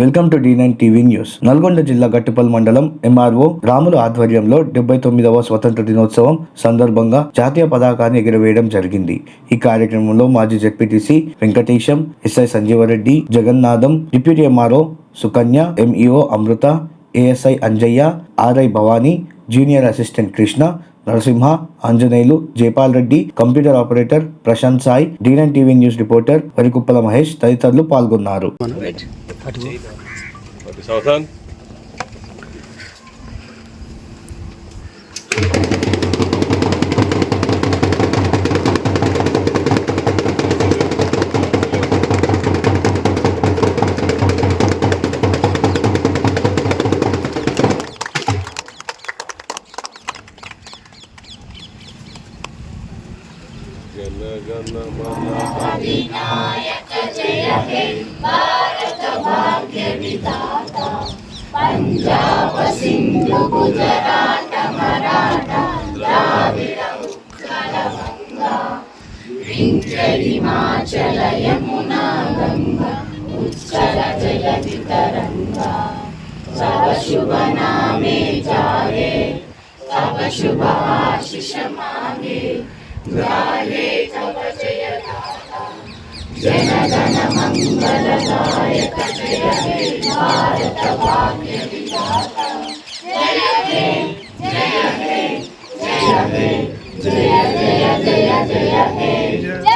Welcome to D nine TV news. Nalgonda జిల్లా గట్టుపల్ మండలం MRO రాముల ఆధ్వర్యంలో డెబ్బై తొమ్మిదవ స్వతంత్ర దినోత్సవం సందర్భంగా జాతీయ పతాకాన్ని ఎగురవేయడం జరిగింది. ఈ కార్యక్రమంలో మాజీ ZPTC Venkatesham SI Sanjeeva Reddy Jagannatham deputy MRO Sukanya MEO Amrutha ASI Anjaiah RI Bhavani junior assistant Krishna Narasimha Anjaneyulu Jaipal Reddy computer operator Prashanth Sai D nine TV news reporter Varikuppala Mahesh తదితరులు పాల్గొన్నారు. Aduh. sautan sawasan. गण mana मन अधिनायक जय हे सौभाग्य विधाता पंजाब सिंधु गुजरात मराठा हिमाचल यमुना गंगा उच्चल जल वितरंगा सब शुभ नामे जागे तब शुभ आशिष मांगे गाये तब जयदा ಜನಗಣ ಮಂಗಲದಾಯಕ ಭಾರತ ಭಾಗ್ಯ ವಿಧಾತ ಜಯ ಜಯ ಜಯ ಜಯ ಜಯ ಜಯ ಜಯ ಜಯ